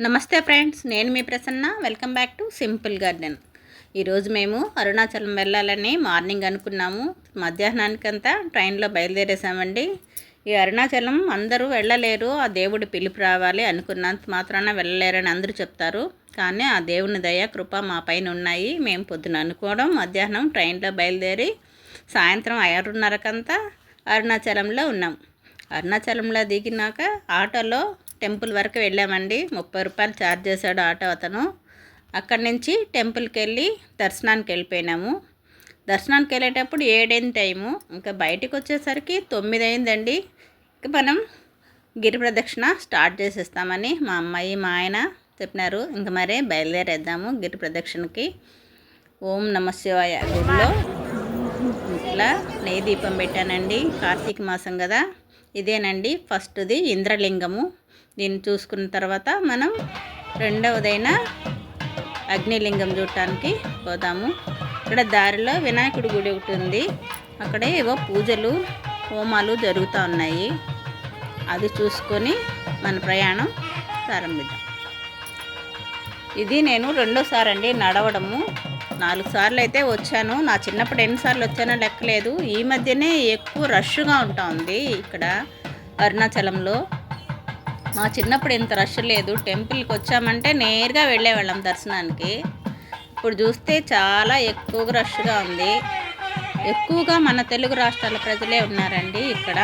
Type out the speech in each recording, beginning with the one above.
నమస్తే ఫ్రెండ్స్ నేను మీ Prasanna. Welcome back to simple garden. ఈరోజు మేము అరుణాచలం వెళ్ళాలని మార్నింగ్ అనుకున్నాము. మధ్యాహ్నానికంతా ట్రైన్లో బయలుదేరేసామండి ఈ అరుణాచలం అందరూ వెళ్ళలేరు ఆ దేవుడి పిలుపు రావాలి అనుకున్నంత మాత్రాన వెళ్ళలేరని అందరూ చెప్తారు. కానీ ఆ దేవుని దయ కృప మా పైన ఉన్నాయి. మేము పొద్దున అనుకోవడం మధ్యాహ్నం ట్రైన్లో బయలుదేరి సాయంత్రం ఆరున్నరకంతా అరుణాచలంలో ఉన్నాం. అరుణాచలంలో దిగినాక ఆటోలో టెంపుల్ వరకు వెళ్ళామండి. ముప్పై రూపాయలు ఛార్జ్ చేశాడు ఆటో అతను. అక్కడి నుంచి టెంపుల్కి వెళ్ళి దర్శనానికి వెళ్ళిపోయినాము. దర్శనానికి వెళ్ళేటప్పుడు ఏడైంది టైము. ఇంకా బయటికి వచ్చేసరికి తొమ్మిది అయిందండి. ఇంకా మనం గిరి ప్రదక్షిణ స్టార్ట్ చేసేస్తామని మా అమ్మాయి మా ఆయన చెప్పినారు. ఇంక మరే బయలుదేరేద్దాము గిరి ప్రదక్షిణకి. ఓం నమ శివాయ. గుడిలో ఇట్లా నెయ్యి దీపం పెట్టానండి. కార్తీక మాసం కదా. ఇదేనండి ఫస్ట్ది ఇంద్రలింగము. దీన్ని చూసుకున్న తర్వాత మనం రెండవదైన అగ్నిలింగం చూడటానికి పోదాము ఇక్కడ దారిలో వినాయకుడి గుడి ఒకటి ఉంది. అక్కడే ఏవో పూజలు హోమాలు జరుగుతూ ఉన్నాయి. అది చూసుకొని మన ప్రయాణం ప్రారంభిద్దాం. ఇది నేను రెండోసారి అండి నడవడము. నాలుగు సార్లు అయితే వచ్చాను. నా చిన్నప్పుడు ఎన్నిసార్లు వచ్చానో లెక్కలేదు. ఈ మధ్యనే ఎక్కువ రష్గా ఉంటా ఉంది ఇక్కడ అరుణాచలంలో. మా చిన్నప్పుడు ఇంత రష్ లేదు. టెంపుల్కి వచ్చామంటే నేరుగా వెళ్ళేవాళ్ళం దర్శనానికి. ఇప్పుడు చూస్తే చాలా ఎక్కువగా రష్గా ఉంది. ఎక్కువగా మన తెలుగు రాష్ట్రాల ప్రజలే ఉన్నారండి ఇక్కడ.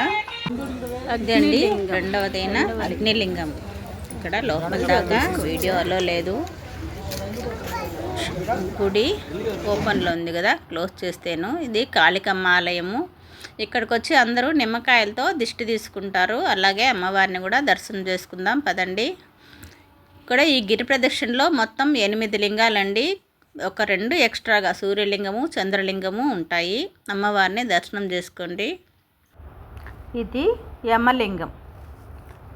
అదండి రెండవదైన అగ్నిలింగం. ఇక్కడ లోపల దాకా వీడియోలో లేదు. గుడి ఓపెన్లో ఉంది కదా క్లోజ్ చేస్తేను. ఇది కాళికమ్మ ఆలయము. ఇక్కడికి వచ్చి అందరూ నిమ్మకాయలతో దిష్టి తీసుకుంటారు. అలాగే అమ్మవారిని కూడా దర్శనం చేసుకుందాం పదండి. ఇక్కడ ఈ గిరి ప్రదక్షిణలో మొత్తం ఎనిమిది లింగాలండి. ఒక రెండు ఎక్స్ట్రాగా సూర్యలింగము చంద్రలింగము ఉంటాయి. అమ్మవారిని దర్శనం చేసుకోండి. ఇది యమలింగం.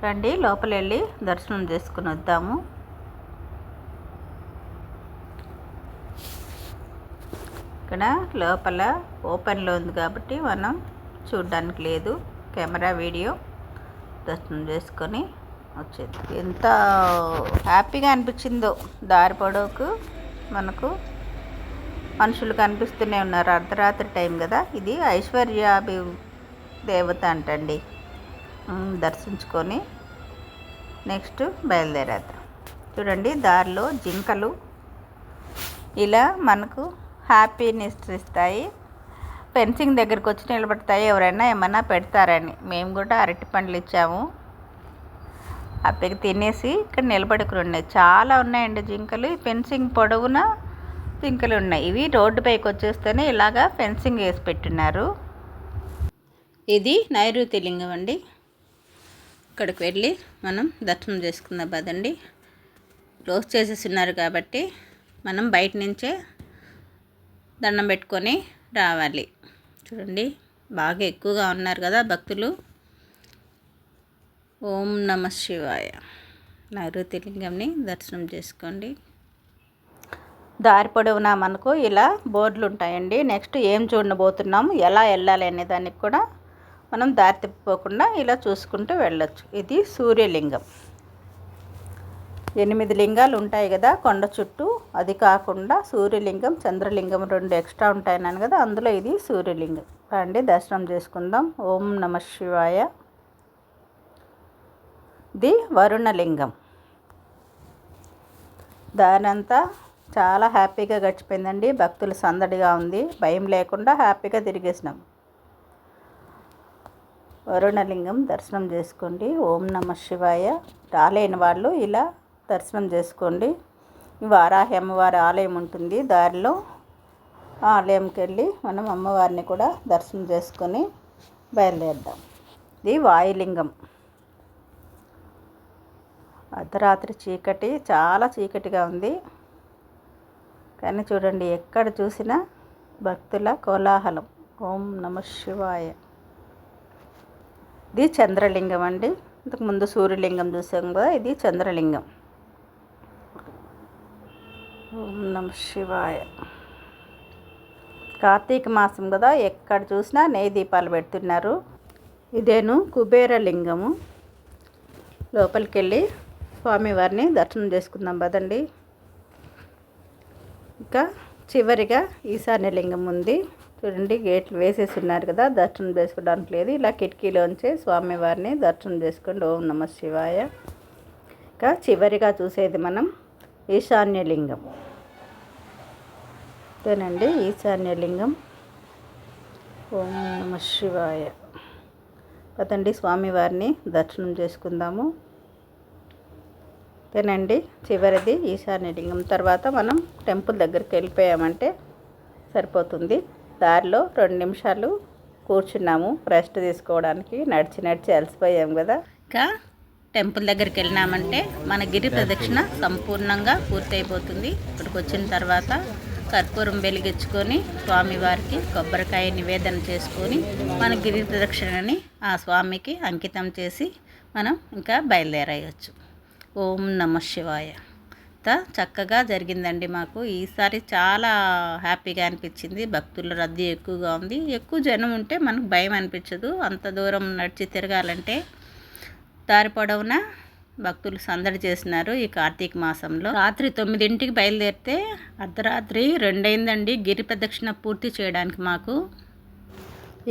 రండి లోపల వెళ్ళి దర్శనం చేసుకుని వద్దాము. ఇక్కడ లోపల ఓపెన్లో ఉంది కాబట్టి మనం చూడడానికి లేదు. కెమెరా వీడియో దర్శనం చేసుకొని వచ్చేది ఎంత హ్యాపీగా అనిపించిందో దారి పొడవుకు మనకు మనుషులు కనిపిస్తూనే ఉన్నారు. అర్ధరాత్రి టైం కదా. ఇది ఐశ్వర్యాభి దేవత అంటండి. దర్శించుకొని నెక్స్ట్ బయలుదేరేద్దాం. చూడండి దారిలో జింకలు. ఇలా మనకు హ్యాపీనెస్ ఇస్తాయి. ఫెన్సింగ్ దగ్గరికి వచ్చి నిలబడతాయి. ఎవరైనా ఏమైనా పెడతారని. మేము కూడా అరటి పండ్లు ఇచ్చాము. అప్పటికి తినేసి ఇక్కడ నిలబడుకుని ఉన్నాయి. చాలా ఉన్నాయండి జింకలు. ఫెన్సింగ్ పొడవున జింకలు ఉన్నాయి. ఇవి రోడ్డు పైకి వచ్చేస్తేనే ఇలాగా ఫెన్సింగ్ వేసి పెట్టున్నారు ఇది నైరుతి లింగం అండి. ఇక్కడికి వెళ్ళి మనం దర్శనం చేసుకుందాం పదండి. క్లోజ్ చేసేస్తున్నారు కాబట్టి మనం బయట నుంచే దండం పెట్టుకొని రావాలి. చూడండి బాగా ఎక్కువగా ఉన్నారు కదా భక్తులు. ఓం నమ శివాయ. నైరుతి లింగంని దర్శనం చేసుకోండి. దారి పొడవునా మనకు ఇలా బోర్డులు ఉంటాయండి. నెక్స్ట్ ఏం చూడబోతున్నాము ఎలా వెళ్ళాలి అనే దానికి కూడా మనం దారి తిప్పిపోకుండా ఇలా చూసుకుంటూ వెళ్ళొచ్చు. ఇది సూర్యలింగం. ఎనిమిది లింగాలు ఉంటాయి కదా కొండ చుట్టూ. అది కాకుండా సూర్యలింగం చంద్రలింగం రెండు ఎక్స్ట్రా ఉంటాయన్నాను కదా అందులో ఇది సూర్యలింగం. రండి దర్శనం చేసుకుందాం. ఓం నమ శివాయ. ఇది వరుణలింగం. దానంతా చాలా హ్యాపీగా గడిచిపోయిందండి. భక్తులు సందడిగా ఉంది. భయం లేకుండా హ్యాపీగా తిరిగేసినాం. వరుణలింగం దర్శనం చేసుకోండి. ఓం నమ శివాయ. రాలేని వాళ్ళు ఇలా దర్శనం చేసుకోండి. వారాహి అమ్మవారి ఆలయం ఉంటుంది. దారిలో ఆలయంకి వెళ్ళి మనం అమ్మవారిని కూడా దర్శనం చేసుకొని బయలుదేరుదాం. ఇది వాయులింగం. అర్ధరాత్రి చీకటి చాలా చీకటిగా ఉంది. కానీ చూడండి ఎక్కడ చూసినా భక్తుల కోలాహలం. ఓం నమ శివాయ. ఇది చంద్రలింగం అండి. ఇంతకుముందు సూర్యలింగం చూసాం కదా ఇది చంద్రలింగం. ఓం నమ శివాయ. కార్తీక మాసం కదా ఎక్కడ చూసినా నెయ్యి దీపాలు పెడుతున్నారు. ఇదేను కుబేర లింగము లోపలికి వెళ్ళి స్వామివారిని దర్శనం చేసుకుందాం పదండి. ఇంకా చివరిగా ఈశాన్య లింగం ఉంది. చూడండి గేట్లు వేసేసి ఉన్నారు కదా దర్శనం చేసుకోవడానికి లేదు. ఇలా కిటికీలోంచి స్వామివారిని దర్శనం చేసుకోండి. ఓం నమ శివాయ. ఇంకా చివరిగా చూసేది మనం ఈశాన్యలింగం. అంతేనండి ఈశాన్యలింగం ఓం నమ శివాయ. పదండి స్వామివారిని దర్శనం చేసుకుందాము. అంతేనండి చివరిది ఈశాన్యలింగం తర్వాత మనం టెంపుల్ దగ్గరికి వెళ్ళిపోయామంటే సరిపోతుంది. దారిలో రెండు నిమిషాలు కూర్చున్నాము రెస్ట్ తీసుకోవడానికి. నడిచి నడిచి అలసిపోయాం కదా. ఇంకా టెంపుల్ దగ్గరికి వెళ్ళినామంటే మన గిరి ప్రదక్షిణ సంపూర్ణంగా పూర్తయిపోతుంది. ఇక్కడికి వచ్చిన తర్వాత కర్పూరం వెలిగించుకొని స్వామివారికి కొబ్బరికాయ నివేదన చేసుకొని మన గిరి ప్రదక్షిణని ఆ స్వామికి అంకితం చేసి మనం ఇంకా బయలుదేరేయచ్చు. ఓం నమ శివాయ. చక్కగా జరిగిందండి మాకు. ఈసారి చాలా హ్యాపీగా అనిపించింది. భక్తుల రద్దీ ఎక్కువగా ఉంది. ఎక్కువ జనం ఉంటే మనకు భయం అనిపించదు. అంత దూరం నడిచి తిరగాలంటే దారి పొడవునా? భక్తులు సందడి చేసినారు ఈ కార్తీక మాసంలో. రాత్రి తొమ్మిదింటికి బయలుదేరితే అర్ధరాత్రి రెండైందండి. గిరి ప్రదక్షిణ పూర్తి చేయడానికి మాకు.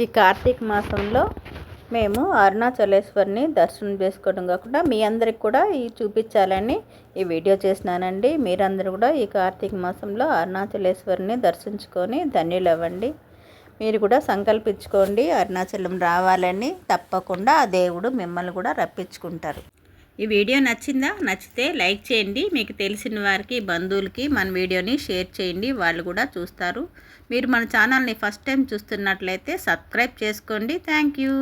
ఈ కార్తీక మాసంలో మేము అరుణాచలేశ్వరిని దర్శనం చేసుకోవడం కాకుండా మీ అందరికి కూడా ఈ చూపించాలని ఈ వీడియో చేసినానండి. మీరందరూ కూడా ఈ కార్తీక మాసంలో అరుణాచలేశ్వరిని దర్శించుకొని ధన్యులవ్వండి. మీరు కూడా సంకల్పించుకోండి అరుణాచలం రావాలని తప్పకుండా ఆ దేవుడు మిమ్మల్ని కూడా రప్పించుకుంటారు. ఈ వీడియో నచ్చిందా? నచ్చితే లైక్ చేయండి. మీకు తెలిసిన వారికి బంధువులకి మన వీడియోని షేర్ చేయండి. వాళ్ళు కూడా చూస్తారు. మీరు మన ఛానల్ని ఫస్ట్ టైం చూస్తున్నట్లయితే సబ్స్క్రైబ్ చేసుకోండి. Thank you.